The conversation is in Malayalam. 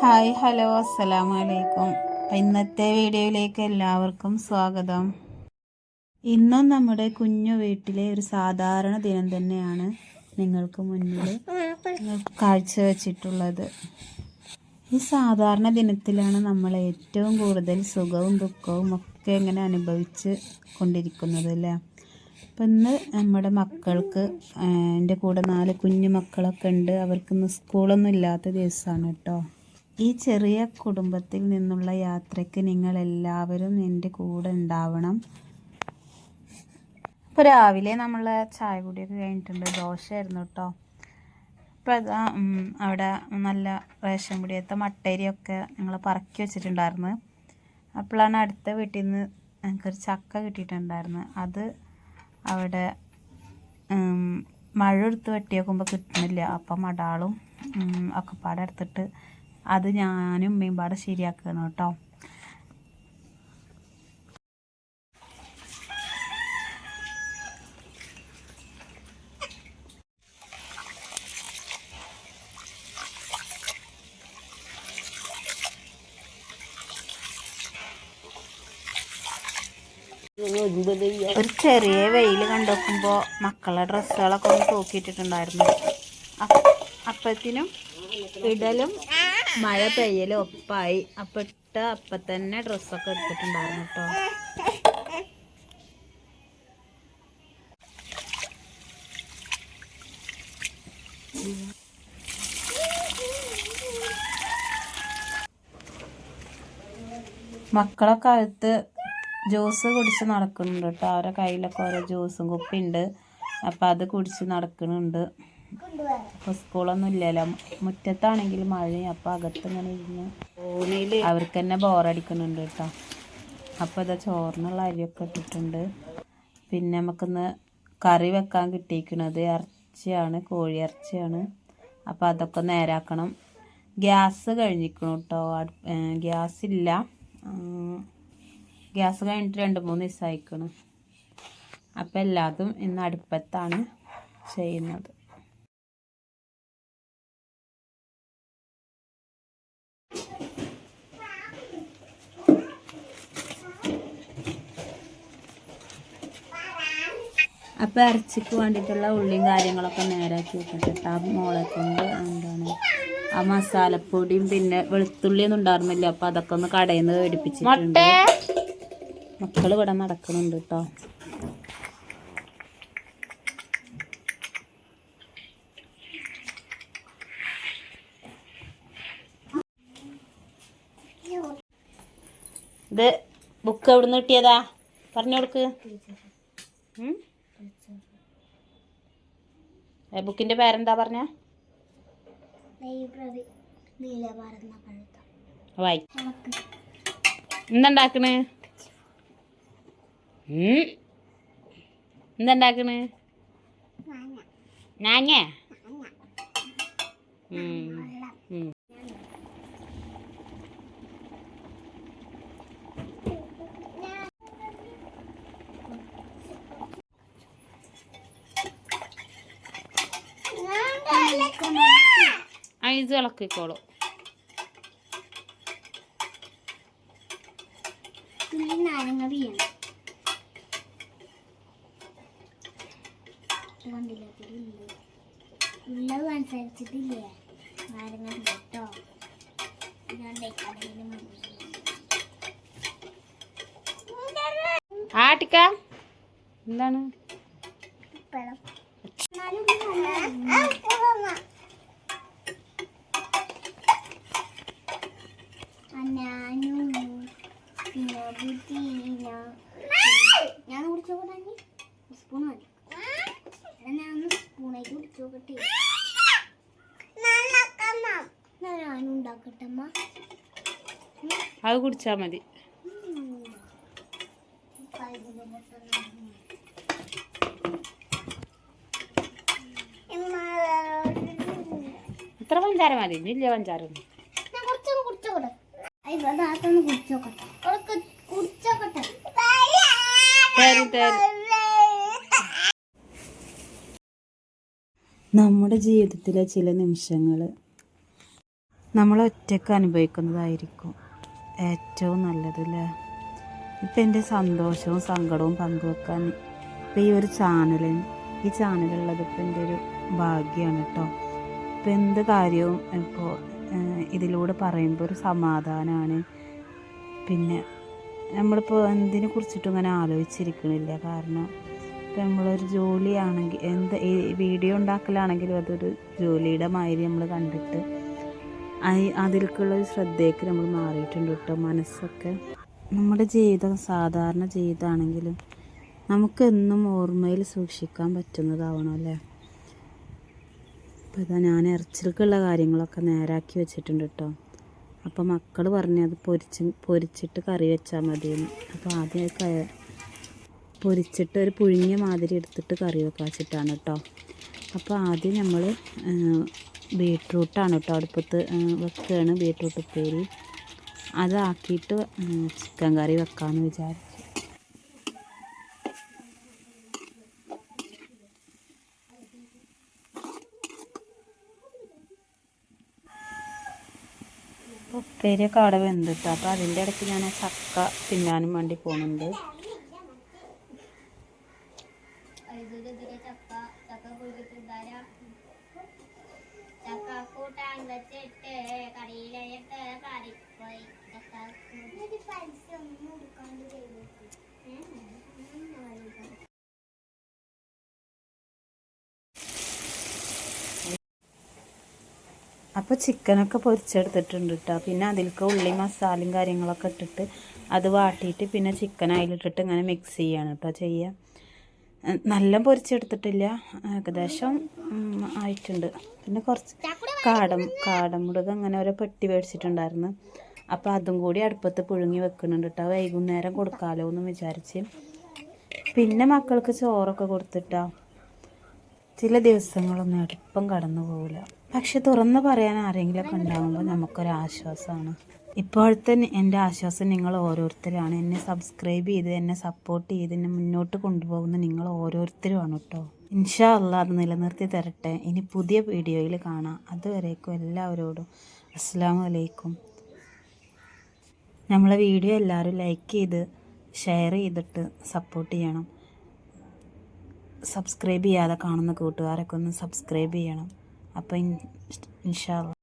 ഹായ് ഹലോ അസ്സലാമു അലൈക്കും ഇന്നത്തെ വീഡിയോയിലേക്ക് എല്ലാവർക്കും സ്വാഗതം. ഇന്നും നമ്മുടെ കുഞ്ഞു വീട്ടിലെ ഒരു സാധാരണ ദിനം തന്നെയാണ് നിങ്ങൾക്ക് മുന്നിൽ കാഴ്ചവെച്ചിട്ടുള്ളത് ഈ സാധാരണ ദിനത്തിലാണ് നമ്മൾ ഏറ്റവും കൂടുതൽ സുഖവും ദുഃഖവും ഒക്കെ ഇങ്ങനെ അനുഭവിച്ച് കൊണ്ടിരിക്കുന്നത് അല്ലേ? അപ്പം ഇന്ന് നമ്മുടെ മക്കൾക്ക് എന്റെ കൂടെ നാല് കുഞ്ഞു മക്കളൊക്കെ ഉണ്ട്. അവർക്കിന്ന് സ്കൂളൊന്നും ഇല്ലാത്ത ദിവസമാണ് കേട്ടോ. ഈ ചെറിയ കുടുംബത്തിൽ നിന്നുള്ള യാത്രയ്ക്ക് നിങ്ങൾ എല്ലാവരും എന്റെ കൂടെ ഉണ്ടാവണം. ഇപ്പോൾ രാവിലെ നമ്മൾ ചായ കുടിയൊക്കെ കഴിഞ്ഞിട്ടുണ്ട്. ദോശയായിരുന്നു കേട്ടോ അപ്പോൾ അതാ അവിടെ നല്ല റേഷൻ പിടിയത്തെ മട്ടേരിയൊക്കെ ഞങ്ങൾ പറക്കി വെച്ചിട്ടുണ്ടായിരുന്നു. അപ്പോഴാണ് അടുത്ത വീട്ടിൽ നിന്ന് ഞങ്ങൾക്കൊരു ചക്ക കിട്ടിയിട്ടുണ്ടായിരുന്നു. അത് അവിടെ മഴ എടുത്ത് വെട്ടി നോക്കുമ്പോൾ കിട്ടുന്നില്ല അപ്പം മടാളും ഒക്കെ എടുത്തിട്ട് അത് ഞാനും ഉമ്മയും പാടെ ശരിയാക്കണം കേട്ടോ. ഒരു ചെറിയ വെയിൽ കണ്ടുനോക്കുമ്പോൾ മക്കളുടെ ഡ്രസ്സുകളൊക്കെ ഒന്ന് തൂക്കിയിട്ടിട്ടുണ്ടായിരുന്നു. അപ്പ- അപ്പത്തിനും ഇടലും മഴ പെയ്യൽ ഒപ്പായി. അപ്പം ഇട്ട അപ്പം തന്നെ ഡ്രസ്സൊക്കെ എടുത്തിട്ടുണ്ടായിരുന്നു കേട്ടോ മക്കളൊക്കെ അടുത്ത് ജ്യൂസ് കുടിച്ച് നടക്കുന്നുണ്ട് കേട്ടോ അവരുടെ കയ്യിലൊക്കെ ഓരോ ജ്യൂസും കുപ്പിയുണ്ട്. അപ്പം അത് കുടിച്ച് നടക്കുന്നുണ്ട്. അപ്പോൾ സ്കൂളൊന്നും ഇല്ലല്ലോ മുറ്റത്താണെങ്കിൽ മഴയും അപ്പൊ അകത്ത് ഇങ്ങനെ ഇരുന്ന് അവർക്ക് തന്നെ ബോറടിക്കുന്നുണ്ട് കേട്ടോ. അപ്പോൾ ഇതാ ചോറിനുള്ള അരിയൊക്കെ ഇട്ടിട്ടുണ്ട്. പിന്നെ നമുക്കിന്ന് കറി വെക്കാൻ കിട്ടിയിരിക്കുന്നത് ഇറച്ചിയാണ് കോഴി ഇറച്ചിയാണ് അപ്പോൾ അതൊക്കെ നേരാക്കണം. ഗ്യാസ് കഴിഞ്ഞിരിക്കണം കേട്ടോ. ഗ്യാസ് ഇല്ല ഗ്യാസ് കഴിഞ്ഞിട്ട് രണ്ട് മൂന്ന് ദിവസം അയക്കണം അപ്പം എല്ലാതും ഇന്ന് അടുപ്പത്താണ് ചെയ്യുന്നത്. അപ്പം ഇറച്ചിക്ക് വേണ്ടിയിട്ടുള്ള ഉള്ളിയും കാര്യങ്ങളൊക്കെ നേരാക്കി വെക്കട്ടെ. ആ മോളെ കൊണ്ട് എന്താണ്? ആ മസാലപ്പൊടിയും പിന്നെ വെളുത്തുള്ളിയൊന്നും ഉണ്ടായിരുന്നില്ല. അപ്പം അതൊക്കെ ഒന്ന് കടയിൽ നിന്ന് മേടിപ്പിച്ചിട്ടുണ്ട് മക്കൾ ഇവിടെ നടക്കുന്നുണ്ട് കേട്ടോ ഇത് ബുക്ക് എവിടുന്ന് കിട്ടിയതാ? പറഞ്ഞു കൊടുക്ക്. ഉം? ബുക്കിന്റെ പേരെന്താ പറഞ്ഞ? വായി. എന്തുണ്ടാക്കണ്. എന്തുണ്ടാക്കണ് ഐസ് ഇളക്കിക്കോളൂ. നാരങ്ങ കണ്ടില്ല. ഉള്ളത് അനുസരിച്ചിട്ടില്ലേ നാരങ്ങ കേട്ടോ ആട്ടിക്ക. എന്താണ് ഞാനും പിന്നെ ബുദ്ധീന ഞാൻ കുടിച്ചോട്ടെ സ്പൂൺ മതി എടാ, ഞാൻ ഒന്ന് സ്പൂണായിട്ട് കുടിച്ചോക്കട്ടെ ഞാനും ഉണ്ടാക്കട്ടെ അമ്മ അത് കുടിച്ചാൽ മതി. എത്ര പഞ്ചാര മതി. വലിയ പഞ്ചാര കുടിച്ചോക്കട്ടെ. കുടിച്ചോക്കട്ടെ. തരും തരും. നമ്മുടെ ജീവിതത്തിലെ ചില നിമിഷങ്ങൾ നമ്മൾ ഒറ്റയ്ക്ക് അനുഭവിക്കുന്നതായിരിക്കും ഏറ്റവും നല്ലത് അല്ലേ ഇപ്പം എന്റെ സന്തോഷവും സങ്കടവും പങ്കുവെക്കാൻ ഇപ്പം ഈ ഒരു ചാനലിന് ഈ ചാനലുള്ളത് ഇപ്പം എന്റെ ഒരു ഭാഗ്യമാണ് കേട്ടോ ഇപ്പം എന്ത് കാര്യവും ഇപ്പോൾ ഇതിലൂടെ പറയുമ്പോൾ ഒരു സമാധാനമാണ് പിന്നെ നമ്മളിപ്പോൾ എന്തിനെ കുറിച്ചിട്ടും ഇങ്ങനെ ആലോചിച്ചിരിക്കണില്ല. കാരണം നമ്മളൊരു ജോലിയാണെങ്കിൽ എന്ത് ഈ വീഡിയോ ഉണ്ടാക്കലാണെങ്കിലും അതൊരു ജോലിയുടെ മാതിരി നമ്മൾ കണ്ടിട്ട് അതി അതിലേക്കുള്ള ഒരു ശ്രദ്ധയ്ക്ക് നമ്മൾ മാറിയിട്ടുണ്ട് കേട്ടോ മനസ്സൊക്കെ. നമ്മുടെ ജീവിതം സാധാരണ ജീവിതമാണെങ്കിലും നമുക്കെന്നും ഓർമ്മയിൽ സൂക്ഷിക്കാൻ പറ്റുന്നതാവണം അല്ലേ? അപ്പോൾ ഇതാ ഞാൻ ഇറച്ചിലേക്കുള്ള കാര്യങ്ങളൊക്കെ നേരാക്കി വെച്ചിട്ടുണ്ട് കേട്ടോ. അപ്പോൾ മക്കൾ പറഞ്ഞു അത് പൊരിച്ച് പൊരിച്ചിട്ട് കറി വെച്ചാൽ മതിയെന്ന്. അപ്പോൾ ആദ്യം പൊരിച്ചിട്ട് ഒരു പുഴുങ്ങിയ മാതിരി എടുത്തിട്ട് കറി വെക്കാച്ചിട്ടാണ് കേട്ടോ. അപ്പോൾ ആദ്യം നമ്മൾ ബീട്രൂട്ടാണ് കേട്ടോ അടുപ്പത്ത് വെക്കുകയാണ് ബീട്രൂട്ട് ഉപ്പേരി. അതാക്കിയിട്ട് ചിക്കൻ കറി വെക്കാമെന്ന് വിചാരിച്ചു. ഉപ്പേരിയൊക്കെ അവിടെ വെന്തിട്ട് അപ്പോൾ അതിന്റെ ഇടയ്ക്ക് ഞാൻ ചക്ക തിന്നാനും വേണ്ടി പോകുന്നുണ്ട് ചക്ക ചക്ക ചക്ക കൂട്ടാൻ വെച്ചിട്ട് കറിയിലിട്ട് കറിപ്പോയി ചക്ക പൈസ ഒന്നും എടുക്കാണ്ട് ചെയ്തു അപ്പോൾ ചിക്കനൊക്കെ പൊരിച്ചെടുത്തിട്ടുണ്ട് കേട്ടോ പിന്നെ അതിലേക്ക് ഉള്ളി മസാലയും കാര്യങ്ങളൊക്കെ ഇട്ടിട്ട് അത് വാട്ടിയിട്ട് പിന്നെ ചിക്കൻ അതിലിട്ടിട്ട് ഇങ്ങനെ മിക്സ് ചെയ്യാണ് കേട്ടോ ചെയ്യുക നല്ല പൊരിച്ചെടുത്തിട്ടില്ല. ഏകദേശം ആയിട്ടുണ്ട്. പിന്നെ കുറച്ച് കാടം കാടമുടുക അങ്ങനെ ഓരോ പെട്ടി മേടിച്ചിട്ടുണ്ടായിരുന്നു. അപ്പോൾ അതും കൂടി അടുപ്പത്ത് പുഴുങ്ങി വെക്കുന്നുണ്ട് കേട്ടോ വൈകുന്നേരം കൊടുക്കാമല്ലോ എന്ന് വിചാരിച്ച്. പിന്നെ മക്കൾക്ക് ചോറൊക്കെ കൊടുത്തിട്ടാ. ചില ദിവസങ്ങളൊന്നും എളുപ്പം കടന്നു പോകില്ല പക്ഷെ തുറന്ന് പറയാൻ ആരെങ്കിലുമൊക്കെ ഉണ്ടാകുമ്പോൾ നമുക്കൊരു ആശ്വാസമാണ് ഇപ്പോഴത്തെ എന്റെ ആശ്വാസം നിങ്ങൾ ഓരോരുത്തരാണ്. എന്നെ സബ്സ്ക്രൈബ് ചെയ്ത് എന്നെ സപ്പോർട്ട് ചെയ്ത് എന്നെ മുന്നോട്ട് കൊണ്ടുപോകുന്ന നിങ്ങൾ ഓരോരുത്തരുമാണ് കേട്ടോ. ഇൻഷാ അല്ല അത് നിലനിർത്തി തരട്ടെ. ഇനി പുതിയ വീഡിയോയിൽ കാണാം. അതുവരേക്കും എല്ലാവരോടും അസ്സാം വലൈക്കും നമ്മളെ വീഡിയോ എല്ലാവരും ലൈക്ക് ചെയ്ത് ഷെയർ ചെയ്തിട്ട് സപ്പോർട്ട് ചെയ്യണം. സബ്സ്ക്രൈബ് ചെയ്യാതെ കാണുന്ന കൂട്ടുകാരൊക്കെ ഒന്ന് സബ്സ്ക്രൈബ് ചെയ്യണം. അപ്പം ഇൻഷാ